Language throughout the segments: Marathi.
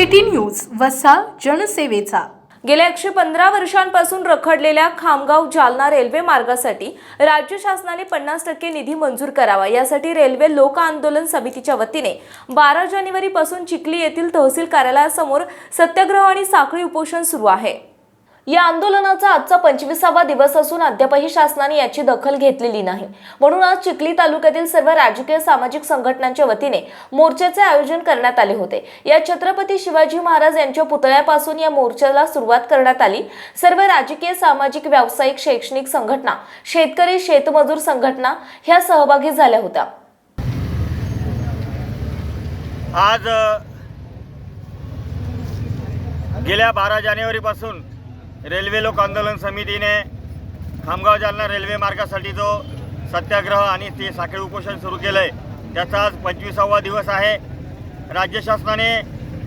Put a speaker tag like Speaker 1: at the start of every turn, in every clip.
Speaker 1: सिटी न्यूज वसा जनसेवेचा.
Speaker 2: गेल्या एकशे पंधरा वर्षांपासून रखडलेल्या खामगाव जालना रेल्वे मार्गासाठी राज्य शासनाने पन्नास टक्के निधी मंजूर करावा. यासाठी रेल्वे लोक आंदोलन समितीच्या वतीने बारा जानेवारीपासून चिखली येथील तहसील कार्यालयासमोर सत्याग्रह आणि साखळी उपोषण सुरू आहे. या आंदोलनाचा आजचा पंचवीसावा दिवस असून अद्यापही शासनाने याची दखल घेतलेली नाही. म्हणून आज चिखली तालुक्यातील सर्व राजकीय सामाजिक संघटनांच्या वतीने मोर्चाचे आयोजन करण्यात आले होते. या छत्रपती शिवाजी महाराज यांच्या पुतळ्यापासून या मोर्चाला सुरुवात करण्यात आली. सर्व राजकीय सामाजिक व्यावसायिक शैक्षणिक संघटना शेतकरी शेतमजूर संघटना ह्या सहभागी झाल्या होत्या.
Speaker 3: आज गेल्या बारा जानेवारीपासून रेल्वे लोक आंदोलन समितीने खामगाव जालना रेल्वे मार्गासाठी जो सत्याग्रह आणि ते साखळी उपोषण सुरू केलं आहे त्याचा आज पंचवीसावा दिवस आहे. राज्य शासनाने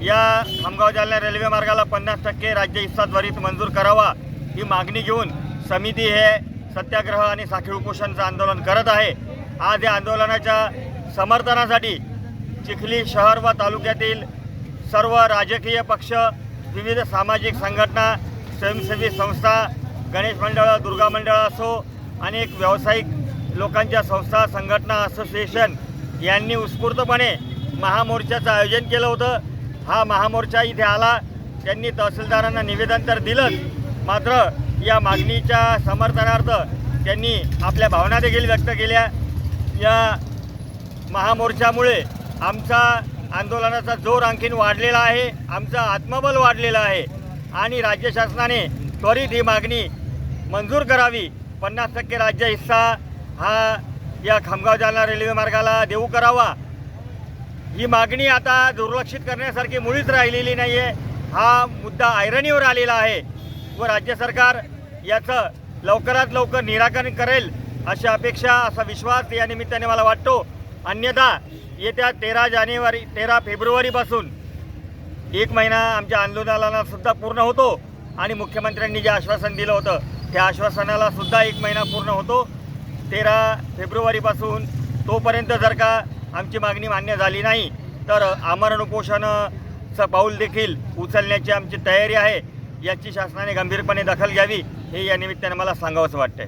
Speaker 3: या खामगाव जालना रेल्वे मार्गाला पन्नास टक्के राज्य हिस्सा त्वरित मंजूर करावा ही मागणी घेऊन समिती हे सत्याग्रह आणि साखळी उपोषणचं आंदोलन करत आहे. आज या आंदोलनाच्या समर्थनासाठी चिखली शहर व तालुक्यातील सर्व राजकीय पक्ष विविध सामाजिक संघटना स्वयंसेवी संस्था गणेश मंडळं दुर्गा मंडळं असो अनेक व्यावसायिक लोकांच्या संस्था संघटना असोसिएशन यांनी उत्स्फूर्तपणे महामोर्चाचं आयोजन केलं होतं. हा महामोर्चा इथे आला. त्यांनी तहसीलदारांना निवेदन तर दिलंच मात्र या मागणीच्या समर्थनार्थ त्यांनी आपल्या भावना देखील व्यक्त केल्या. या महामोर्चामुळे आमचा आंदोलनाचा जोर आणखीन वाढलेला आहे. आमचं आत्मबल वाढलेलं आहे. आणि राज्य शासनाने त्वरित ही मागणी मंजूर करावी. पन्नास टक्के राज्य हिस्सा हा या खामगाव जालना रेल्वे मार्गाला देऊ करावा. ही मागणी आता दुर्लक्षित करण्यासारखी मुळीच राहिलेली नाही आहे हा मुद्दा ऐरणीवर आलेला आहे व राज्य सरकार याचं लवकरात लवकर निराकरण करेल अशी अपेक्षा असा विश्वास या निमित्ताने मला वाटतो. अन्यथा येत्या तेरा जानेवारी तेरा फेब्रुवारीपासून एक महिना आमच्या आंदोलनाला सुद्धा पूर्ण होतो आणि मुख्यमंत्र्यांनी जे आश्वासन दिलं होतं त्या आश्वासनाला सुद्धा एक महिना पूर्ण होतो. तेरा फेब्रुवारीपासून तोपर्यंत जर का आमची मागणी मान्य झाली नाही तर आमरण उपोषणाचं पाऊल देखील उचलण्याची आमची तयारी आहे याची शासनाने गंभीरपणे दखल घ्यावी हे या निमित्ताने मला सांगावंसं वाटतंय.